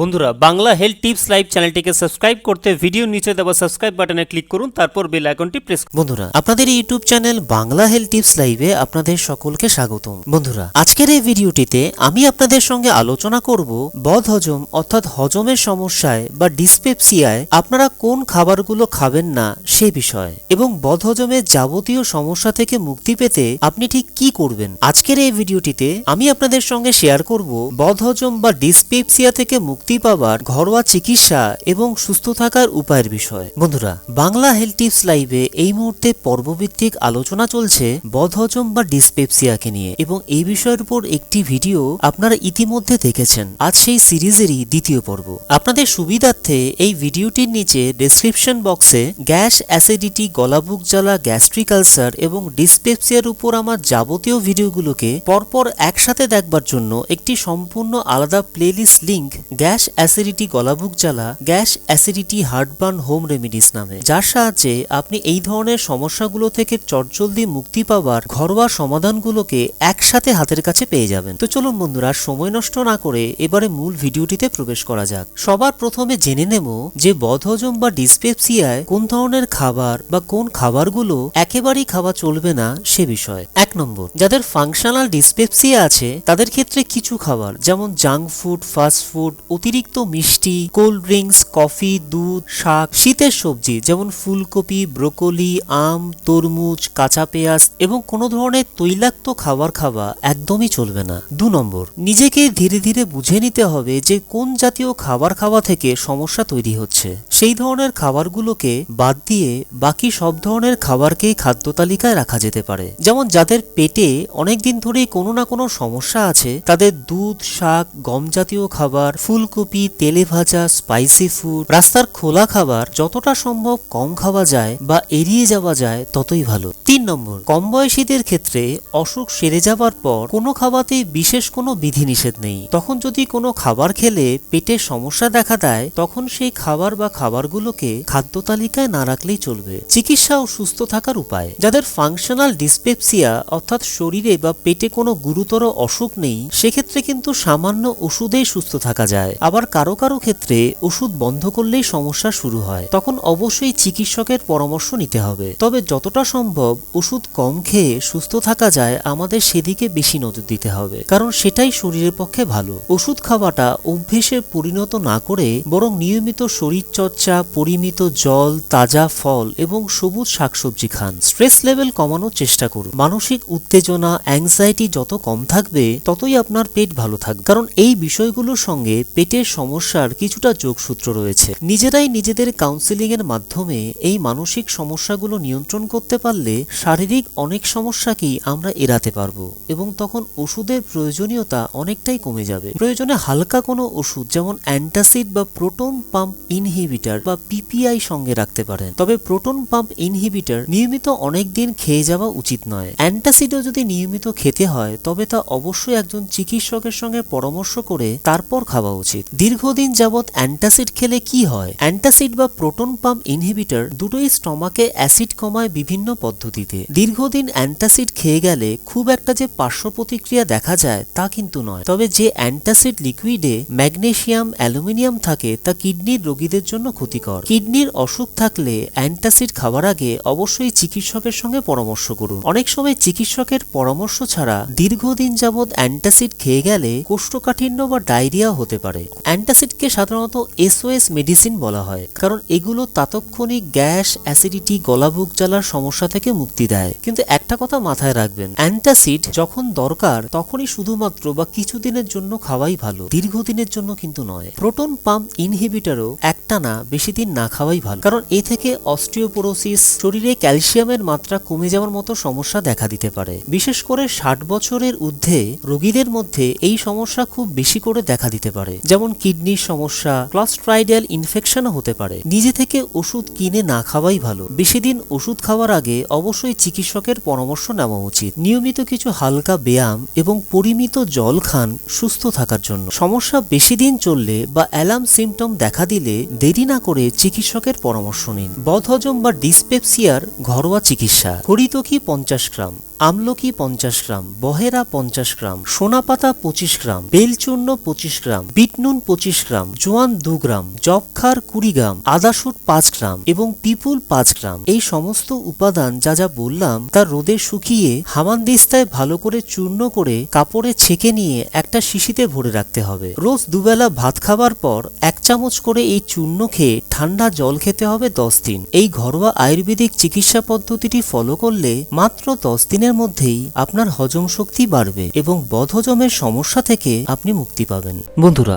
বন্ধুরা, Bangla health tips live চ্যানেলটিকে subscribe করতে ভিডিও নিচে দেওয়া সাবস্ক্রাইব বাটনে ক্লিক করুন, তারপর বেল আইকনটি প্রেস বন্ধুরা, আপনাদের YouTube channel Bangla health tips লাইভে আপনাদের সকলকে স্বাগতম। বন্ধুরা, আজকের এই ভিডিওটিতে আমি আপনাদের সঙ্গে আলোচনা করব বদ হজম অর্থাৎ হজমের সমস্যায় বা ডিসপেপসিয়ায় আপনারা কোন খাবারগুলো খাবেন না সে বিষয়ে এবং বদ হজমের যাবতীয় সমস্যা থেকে মুক্তি পেতে আপনি ঠিক কি করবেন। আজকের এই ভিডিওটিতে আমি আপনাদের সঙ্গে শেয়ার করব বদ হজম বা ডিসপেপসিয়া থেকে মুক্তি পাওয়ার ঘরোয়া চিকিৎসা এবং সুস্থ থাকার উপায়ের বিষয়। বন্ধুরা, বাংলা হেলথ টিপস লাইভে এই মুহূর্তে পর্বভিত্তিক আলোচনা চলছে বদহজম বা ডিসপেপসিয়াকে নিয়ে এবং এই বিষয়ের উপর একটি ভিডিও আপনারা ইতিমধ্যে দেখেছেন। আজ সেই সিরিজেরই দ্বিতীয় পর্ব। আপনাদের সুবিধার্থে এই ভিডিওটির নিচে ডেসক্রিপশন বক্সে গ্যাস অ্যাসিডিটি, গলাবুক জ্বালা, গ্যাস্ট্রিক আলসার এবং ডিসপেপসিয়ার উপর আমার যাবতীয় ভিডিওগুলোকে পরপর একসাথে দেখবার জন্য একটি সম্পূর্ণ আলাদা প্লেলিস্ট লিংক গ্যাস অ্যাসিডিটি গলাবুক জ্বালা, gas acidity heartburn home remedies নামে, যার সাহায্যে আপনি এই ধরনের সমস্যাগুলো থেকে চটজলদি মুক্তি পাওয়ার ঘরোয়া সমাধানগুলোকে একসাথে হাতের কাছে পেয়ে যাবেন। তো চলুন বন্ধুরা, সময় নষ্ট না করে এবারে মূল ভিডিওটিতে প্রবেশ করা যাক। সবার প্রথমে জেনে নেব যে বদহজম বা ডিসপেপসিয়ায় কোন ধরনের খাবার বা কোন খাবারগুলো একেবারেই খাওয়া চলবে না সে বিষয়ে। এক নম্বর, যাদের ফাংশনাল ডিসপেপসিয়া আছে, তাদের ক্ষেত্রে কিছু খাবার, যেমন জাঙ্ক ফুড ফাস্ট ফুড অতিরিক্ত মিষ্টি, কোল্ড ড্রিঙ্কস, কফি, দুধ, শাক, শীতের সবজি, যেমন ফুলকপি, ব্রোকলি, আম, তরমুজ, কাঁচা পেঁয়াজ এবং কোনো ধরনের তৈলাক্ত খাবার খাওয়া একদমই চলবে না। দু নম্বর, নিজেকে ধীরে ধীরে বুঝে নিতে হবে যে কোন জাতীয় খাবার খাওয়া থেকে সমস্যা তৈরি হচ্ছে। সেই ধরনের খাবারগুলোকে বাদ দিয়ে বাকি সব ধরনের খাবারকেই খাদ্য তালিকায় রাখা যেতে পারে। যেমন যাদের পেটে অনেকদিন ধরেই কোনো না কোনো সমস্যা আছে, তাদের দুধ, শাক, গম জাতীয় খাবার, ফুলকপি তেলে ভাজা স্পাইসি ফুড রাস্তার খোলা খাবার যতটা সম্ভব কম খাওয়া যায় বা এড়িয়ে যাওয়া যায় ততই ভালো। তিন নম্বর কম বয়সীদের ক্ষেত্রে অসুখ সেরে যাবার পর কোনো খাওয়াতেই বিশেষ কোনো বিধিনিষেধ নেই। তখন যদি কোনো খাবার খেলে পেটের সমস্যা দেখা দেয়, তখন সেই খাবার বা খাবারগুলোকে খাদ্য তালিকায় না রাখলেই চলবে। চিকিৎসা ও সুস্থ থাকার উপায়, যাদের ফাংশনাল ডিসপেপসিয়া অর্থাৎ শরীরে বা পেটে কোনো গুরুতর অসুখ নেই, সেক্ষেত্রে কিন্তু সামান্য ওষুধেই সুস্থ থাকা যায়। আবার কারও কারও ক্ষেত্রে ওষুধ বন্ধ করলেই সমস্যা শুরু হয়। তখন অবশ্যই চিকিৎসকের পরামর্শ নিতে হবে। তবে যতটা সম্ভব ওষুধ কম খেয়ে সুস্থ থাকা যায় আমাদের সেদিকে বেশি নজর দিতে হবে। কারণ সেটাই শরীরের পক্ষে ভালো। ওষুধ খাওয়াটা অভ্যেসে পরিণত না করে বরং নিয়মিত শরীর চর্চা পরিমিত জল, তাজা ফল এবং সবুজ শাকসবজি খান। স্ট্রেস লেভেল কমানোর চেষ্টা করুন। মানসিক উত্তেজনা অ্যাংজাইটি যত কম থাকবে, ততই আপনার পেট ভালো থাকবে। কারণ এই বিষয়গুলোর সঙ্গে পেটের সমস্যার কিছুটা যোগসূত্র রয়েছে। নিজেরাই নিজেদের কাউন্সিলিং এর মাধ্যমে এই মানসিক সমস্যাগুলো নিয়ন্ত্রণ করতে পারলে শারীরিক অনেক সমস্যাকেই আমরা এড়াতে পারব এবং তখন ওষুধের প্রয়োজনীয়তা অনেকটাই কমে যাবে। প্রয়োজনে হালকা কোনো ওষুধ যেমন অ্যান্টাসিড বা প্রোটন পাম্প ইনহিবিটার বা পিপিআই সঙ্গে রাখতে পারেন। তবে প্রোটন পাম্প ইনহিবিটার নিয়মিত অনেক দিন খেয়ে যাওয়া উচিত নয়। অ্যান্টাসিডও যদি নিয়মিত খেতে হয়, তবে তা অবশ্যই একজন চিকিৎসকের সঙ্গে পরামর্শ করে তারপর খাওয়া উচিত। দীর্ঘদিন যাবৎ অ্যান্টাসিড খেলে কি হয়? অ্যান্টাসিড বা প্রোটন পাম্প ইনহিবিটর দুটোই স্টমাকে অ্যাসিড কমায় বিভিন্ন পদ্ধতিতে। দীর্ঘদিন অ্যান্টাসিড খেয়ে গেলে খুব একটা যে পার্শ্ব প্রতিক্রিয়া দেখা যায় তা কিন্তু নয়। তবে যে অ্যান্টাসিড লিকুইডে ম্যাগনেসিয়াম অ্যালুমিনিয়াম থাকে তা কিডনির রোগীদের জন্য ক্ষতিকর। কিডনির অসুখ থাকলে অ্যান্টাসিড খাওয়ার আগে অবশ্যই চিকিৎসকের সঙ্গে পরামর্শ করুন। অনেক সময় চিকিৎসকের পরামর্শ ছাড়া দীর্ঘদিন যাবৎ অ্যান্টাসিড খেয়ে গেলে কোষ্ঠকাঠিন্য বা ডায়রিয়া হতে পারে। অ্যান্টাসিডকে সাধারণত এসওএস মেডিসিন বলা হয়, কারণ এগুলো তাৎক্ষণিক গ্যাস, অ্যাসিডিটি গলাবুক জ্বালার সমস্যা থেকে মুক্তি দেয়। কিন্তু একটা কথা মাথায় রাখবেন, অ্যান্টাসিড যখন দরকার, তখনই শুধুমাত্র বা কিছুদিনের জন্য খাওয়াই ভালো, দীর্ঘদিনের জন্য কিন্তু নয়। প্রোটন পাম্প ইনহিবিটারও একটা না, বেশি দিন না খাওয়াই ভালো, কারণ এ থেকে অস্টিওপোরোসিস শরীরে ক্যালসিয়ামের মাত্রা কমে যাওয়ার মতো সমস্যা দেখা দিতে পারে। বিশেষ করে ষাট বছরের ঊর্ধ্বে রোগীদের মধ্যে এই সমস্যা খুব বেশি করে দেখা দিতে পারে যেমন কিডনির সমস্যা, ক্লস্ট্রাইডাল ইনফেকশনও হতে পারে। নিজে থেকে ওষুধ কিনে না খাওয়াই ভালো। বেশি দিন ওষুধ খাওয়ার আগে অবশ্যই চিকিৎসকের পরামর্শ নেওয়া উচিত। নিয়মিত কিছু হালকা ব্যায়াম এবং পরিমিত জল খান সুস্থ থাকার জন্য। সমস্যা বেশি দিন চললে বা অ্যালার্ম সিমটম দেখা দিলে দেরি না করে চিকিৎসকের পরামর্শ নিন। বদহজম বা ডিসপেপসিয়ার ঘরোয়া চিকিৎসা। হরিতকি পঞ্চাশ গ্রাম, আমলকি পঞ্চাশ গ্রাম, বহেরা পঞ্চাশ গ্রাম, সোনাপাতা পঁচিশ গ্রাম, বেলচূর্ণ পঁচিশ গ্রাম বিট নুন পঁচিশ গ্রাম, জোয়ান দু গ্রাম, জবখার কুড়ি গ্রাম আদাসুট পাঁচ গ্রাম এবং পিপুল পাঁচ গ্রাম। এই সমস্ত উপাদান যা যা বললাম, তা রোদে শুকিয়ে হামানদিস্তায় ভালো করে চূর্ণ করে কাপড়ে ছেঁকে নিয়ে একটা শিশিতে ভরে রাখতে হবে। রোজ দুবেলা ভাত খাবার পর এক চামচ করে এই চূর্ণ খেয়ে ঠান্ডা জল খেতে হবে দশ দিন। এই ঘরোয়া আয়ুর্বেদিক চিকিৎসা পদ্ধতিটি ফলো করলে মাত্র দশ দিনের মধ্যেই আপনার হজম শক্তি বাড়বে এবং বদহজমের সমস্যা থেকে আপনি মুক্তি পাবেন। বন্ধুরা